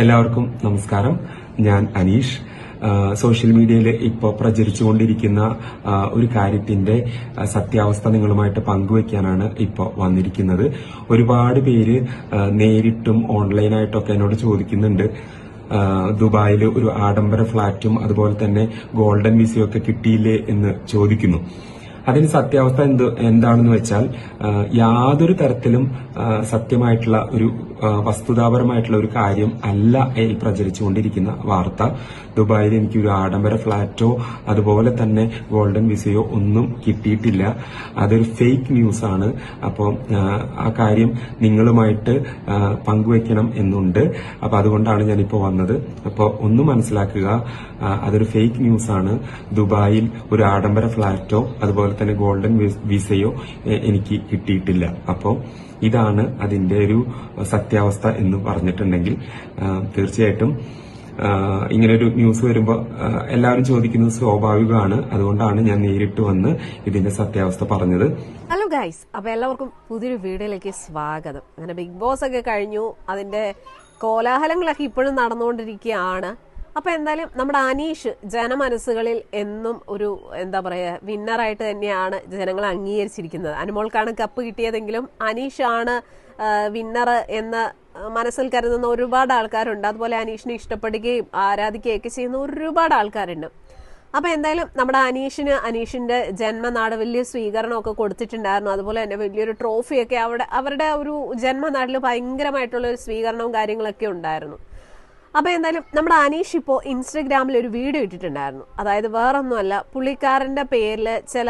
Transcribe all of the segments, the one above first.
എല്ലാവർക്കും നമസ്കാരം. ഞാൻ അനീഷ്. സോഷ്യൽ മീഡിയയിൽ ഇപ്പോൾ പ്രചരിച്ചുകൊണ്ടിരിക്കുന്ന ഒരു കാര്യത്തിന്റെ സത്യാവസ്ഥ നിങ്ങളുമായിട്ട് പങ്കുവയ്ക്കാനാണ് ഇപ്പോൾ വന്നിരിക്കുന്നത്. ഒരുപാട് പേര് നേരിട്ടും ഓൺലൈനായിട്ടൊക്കെ എന്നോട് ചോദിക്കുന്നുണ്ട്. ദുബായിൽ ഒരു ആഡംബര ഫ്ളാറ്റും അതുപോലെ തന്നെ ഗോൾഡൻ വിസയും ഒക്കെ കിട്ടിയില്ലേ എന്ന് ചോദിക്കുന്നു. അതിന് സത്യാവസ്ഥ എന്ത് എന്താണെന്ന് വെച്ചാൽ യാതൊരു തരത്തിലും സത്യമായിട്ടുള്ള ഒരു വസ്തുതാപരമായിട്ടുള്ള ഒരു കാര്യം അല്ല അതിൽ പ്രചരിച്ചുകൊണ്ടിരിക്കുന്ന വാർത്ത. ദുബായിൽ എനിക്ക് ഒരു ആഡംബര ഫ്ളാറ്റോ അതുപോലെ തന്നെ ഗോൾഡൻ വിസയോ ഒന്നും കിട്ടിയിട്ടില്ല. അതൊരു ഫേക്ക് ന്യൂസ് ആണ്. അപ്പോൾ ആ കാര്യം നിങ്ങളുമായിട്ട് പങ്കുവെക്കണം എന്നുണ്ട്. അപ്പൊ അതുകൊണ്ടാണ് ഞാനിപ്പോൾ വന്നത്. അപ്പോൾ ഒന്ന് മനസ്സിലാക്കുക അതൊരു ഫേക്ക് ന്യൂസ് ആണ്. ദുബായിൽ ഒരു ആഡംബര ഫ്ളാറ്റോ അതുപോലെ തന്നെ ഗോൾഡൻ വിസയോ എനിക്ക് കിട്ടിയിട്ടില്ല. അപ്പോൾ ഇതാണ് അതിന്റെ ഒരു സത്യാവസ്ഥ എന്ന് പറഞ്ഞിട്ടുണ്ടെങ്കിൽ തീർച്ചയായിട്ടും ഇങ്ങനെ ഒരു ന്യൂസ് വരുമ്പോൾ എല്ലാവരും ചോദിക്കുന്നത് സ്വാഭാവികമാണ്. അതുകൊണ്ടാണ് ഞാൻ നേരിട്ട് വന്ന് ഇതിന്റെ സത്യാവസ്ഥ പറഞ്ഞത്. ഹലോ ഗൈസ് അപ്പൊ എല്ലാവർക്കും പുതിയൊരു വീഡിയോയിലേക്ക് സ്വാഗതം. അങ്ങനെ ബിഗ് ബോസ് ഒക്കെ കഴിഞ്ഞു. അതിന്റെ കോലാഹലങ്ങളൊക്കെ ഇപ്പോഴും നടന്നുകൊണ്ടിരിക്കുകയാണ്. അപ്പൊ എന്തായാലും നമ്മുടെ അനീഷ് ജനമനസ്സുകളിൽ എന്നും ഒരു എന്താ പറയാ വിന്നറായിട്ട് തന്നെയാണ് ജനങ്ങൾ അംഗീകരിച്ചിരിക്കുന്നത്. അനുമോൾക്കാണ് കപ്പ് കിട്ടിയതെങ്കിലും അനീഷ് ആണ് വിന്നർ എന്ന് മനസ്സിൽ കരുതുന്ന ഒരുപാട് ആൾക്കാരുണ്ട്. അതുപോലെ അനീഷിനെ ഇഷ്ടപ്പെടുകയും ആരാധിക്കുകയൊക്കെ ചെയ്യുന്ന ഒരുപാട് ആൾക്കാരുണ്ട്. അപ്പൊ എന്തായാലും നമ്മുടെ അനീഷിന് അനീഷിന്റെ ജന്മനാട് വലിയ സ്വീകരണമൊക്കെ കൊടുത്തിട്ടുണ്ടായിരുന്നു. അതുപോലെ തന്നെ വലിയൊരു ട്രോഫിയൊക്കെ അവിടെ അവരുടെ ഒരു ജന്മനാട്ടിൽ ഭയങ്കരമായിട്ടുള്ള ഒരു സ്വീകരണവും കാര്യങ്ങളൊക്കെ ഉണ്ടായിരുന്നു. അപ്പൊ എന്തായാലും നമ്മുടെ അനീഷ് ഇപ്പോ ഇൻസ്റ്റഗ്രാമിൽ ഒരു വീഡിയോ ഇട്ടിട്ടുണ്ടായിരുന്നു. അതായത് വേറൊന്നുമല്ല പുള്ളിക്കാരന്റെ പേരിൽ ചില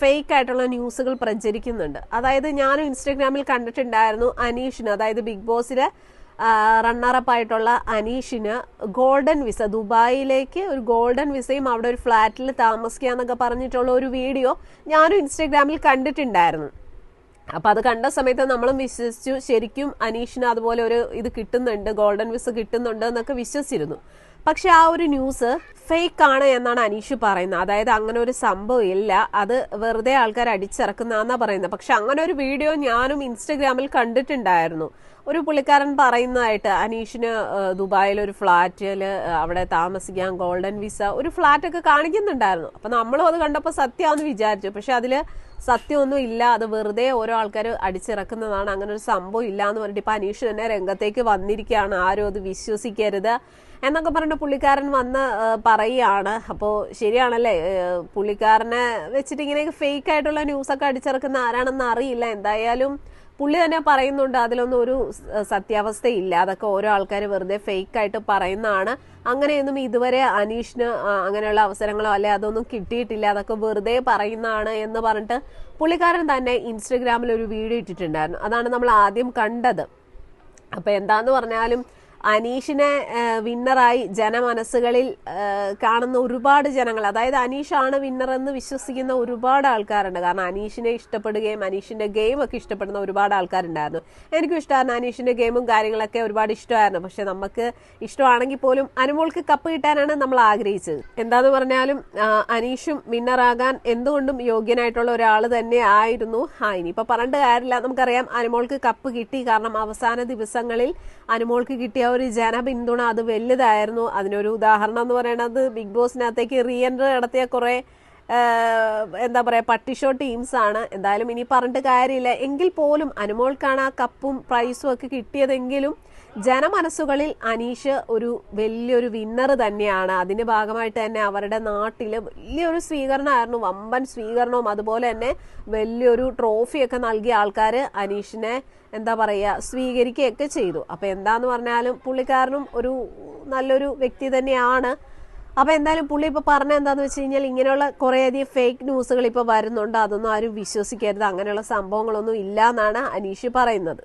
ഫേക്ക് ആയിട്ടുള്ള ന്യൂസുകൾ പ്രചരിക്കുന്നുണ്ട്. അതായത് ഞാനും ഇൻസ്റ്റഗ്രാമിൽ കണ്ടിട്ടുണ്ടായിരുന്നു അനീഷിന് അതായത് ബിഗ് ബോസിലെ റണ്ണറപ്പ് ആയിട്ടുള്ള അനീഷിന് ഗോൾഡൻ വിസ. ദുബായിലേക്ക് ഒരു ഗോൾഡൻ വിസയും അവിടെ ഒരു ഫ്ലാറ്റിൽ താമസിക്കുക എന്നൊക്കെ പറഞ്ഞിട്ടുള്ള ഒരു വീഡിയോ ഞാനും ഇൻസ്റ്റഗ്രാമിൽ കണ്ടിട്ടുണ്ടായിരുന്നു. അപ്പൊ അത് കണ്ട സമയത്ത് നമ്മളും വിശ്വസിച്ചു. ശരിക്കും അനീഷിന് അതുപോലെ ഒരു ഇത് കിട്ടുന്നുണ്ട് ഗോൾഡൻ വിസ കിട്ടുന്നുണ്ട് എന്നൊക്കെ വിശ്വസിച്ചിരുന്നു. പക്ഷെ ആ ഒരു ന്യൂസ് ഫേക്ക് ആണ് എന്നാണ് അനീഷ് പറയുന്നത്. അതായത് അങ്ങനെ ഒരു സംഭവം ഇല്ല. അത് വെറുതെ ആൾക്കാർ അടിച്ചിറക്കുന്നതാന്നാ പറയുന്നത്. പക്ഷെ അങ്ങനെ ഒരു വീഡിയോ ഞാനും ഇൻസ്റ്റഗ്രാമിൽ കണ്ടിട്ടുണ്ടായിരുന്നു. ഒരു പുള്ളിക്കാരൻ പറയുന്നതായിട്ട് അനീഷിന് ദുബായിൽ ഒരു ഫ്ലാറ്റിൽ അവിടെ താമസിക്കാൻ ഗോൾഡൻ വിസ ഒരു ഫ്ലാറ്റ് ഒക്കെ കാണിക്കുന്നുണ്ടായിരുന്നു. അപ്പൊ നമ്മളും അത് കണ്ടപ്പോൾ സത്യമാണെന്ന് വിചാരിച്ചു. പക്ഷെ അതിൽ സത്യമൊന്നും ഇല്ല. അത് വെറുതെ ഓരോ ആൾക്കാർ അടിച്ചിറക്കുന്നതാണ്. അങ്ങനെ ഒരു സംഭവം ഇല്ല എന്ന് പറഞ്ഞിട്ട് ഇപ്പൊ അനീഷ് തന്നെ രംഗത്തേക്ക് വന്നിരിക്കുകയാണ്. ആരും അത് വിശ്വസിക്കരുത് എന്നൊക്കെ പറഞ്ഞിട്ട് പുള്ളിക്കാരൻ വന്ന് പറയുകയാണ്. അപ്പോൾ ശരിയാണല്ലേ? പുള്ളിക്കാരനെ വെച്ചിട്ട് ഇങ്ങനെ ഫേക്ക് ആയിട്ടുള്ള ന്യൂസൊക്കെ അടിച്ചിറക്കുന്ന ആരാണെന്ന് അറിയില്ല. എന്തായാലും പുള്ളി തന്നെ പറയുന്നുണ്ട് അതിലൊന്നും ഒരു സത്യാവസ്ഥയില്ല. അതൊക്കെ ഓരോ ആൾക്കാർ വെറുതെ ഫേക്ക് ആയിട്ട് പറയുന്നതാണ്. അങ്ങനെയൊന്നും ഇതുവരെ അനീഷിന് അങ്ങനെയുള്ള അവസരങ്ങളോ അല്ലെ അതൊന്നും കിട്ടിയിട്ടില്ല. അതൊക്കെ വെറുതെ പറയുന്നതാണ് എന്ന് പറഞ്ഞിട്ട് പുള്ളിക്കാരൻ തന്നെ ഇൻസ്റ്റഗ്രാമിൽ ഒരു വീഡിയോ ഇട്ടിട്ടുണ്ടായിരുന്നു. അതാണ് നമ്മൾ ആദ്യം കണ്ടത്. അപ്പൊ എന്താന്ന് പറഞ്ഞാലും അനീഷിനെ വിന്നറായി ജനമനസ്സുകളിൽ കാണുന്ന ഒരുപാട് ജനങ്ങൾ അതായത് അനീഷാണ് വിന്നർ എന്ന് വിശ്വസിക്കുന്ന ഒരുപാട് ആൾക്കാരുണ്ട്. കാരണം അനീഷിനെ ഇഷ്ടപ്പെടുകയും അനീഷിന്റെ ഗെയിം ഒക്കെ ഇഷ്ടപ്പെടുന്ന ഒരുപാട് ആൾക്കാരുണ്ടായിരുന്നു. എനിക്കും ഇഷ്ടമായിരുന്നു അനീഷിന്റെ ഗെയിമും കാര്യങ്ങളൊക്കെ ഒരുപാട് ഇഷ്ടമായിരുന്നു. പക്ഷെ നമുക്ക് ഇഷ്ടമാണെങ്കിൽ പോലും അനുമോൾക്ക് കപ്പ് കിട്ടാനാണ് നമ്മൾ ആഗ്രഹിച്ചത്. എന്താന്ന് പറഞ്ഞാലും അനീഷും വിന്നറാകാൻ എന്തുകൊണ്ടും യോഗ്യനായിട്ടുള്ള ഒരാൾ തന്നെ ആയിരുന്നു. ആ ഇനിയിപ്പോ പറഞ്ഞിട്ട് കാര്യമില്ല. നമുക്കറിയാം അനുമോൾക്ക് കപ്പ് കിട്ടി. കാരണം അവസാന ദിവസങ്ങളിൽ അനുമോൾക്ക് കിട്ടിയ ഒരു ജനപിന്തുണ അത് വലുതായിരുന്നു. അതിനൊരു ഉദാഹരണം എന്ന് പറയുന്നത് ബിഗ് ബോസിനകത്തേക്ക് റീ എൻട്രി നടത്തിയ കുറെ എന്താ പറയാ പട്ടിഷോ ടീംസ് ആണ്. എന്തായാലും ഇനി പറഞ്ഞിട്ട് കാര്യമില്ല. എങ്കിൽ പോലും അനുമോൾക്കാണ് ആ കപ്പും പ്രൈസും ഒക്കെ കിട്ടിയതെങ്കിലും ജനമനസ്സുകളിൽ അനീഷ് ഒരു വലിയൊരു വിന്നർ തന്നെയാണ്. അതിന്റെ ഭാഗമായിട്ട് തന്നെ അവരുടെ നാട്ടിൽ വലിയൊരു സ്വീകരണമായിരുന്നു. വമ്പൻ സ്വീകരണവും അതുപോലെ തന്നെ വലിയൊരു ട്രോഫിയൊക്കെ നൽകിയ ആൾക്കാർ അനീഷിനെ എന്താ പറയുക സ്വീകരിക്കുകയൊക്കെ ചെയ്തു. അപ്പോൾ എന്താന്ന് പറഞ്ഞാലും പുള്ളിക്കാരനും ഒരു നല്ലൊരു വ്യക്തി തന്നെയാണ്. അപ്പോൾ എന്തായാലും പുള്ളി ഇപ്പോൾ പറഞ്ഞ എന്താന്ന് വെച്ച് കഴിഞ്ഞാൽ ഇങ്ങനെയുള്ള കുറേയധികം ഫേക്ക് ന്യൂസുകൾ ഇപ്പോൾ വരുന്നുണ്ട്. അതൊന്നും ആരും വിശ്വസിക്കരുത്. അങ്ങനെയുള്ള സംഭവങ്ങളൊന്നും ഇല്ല എന്നാണ് അനീഷ് പറയുന്നത്.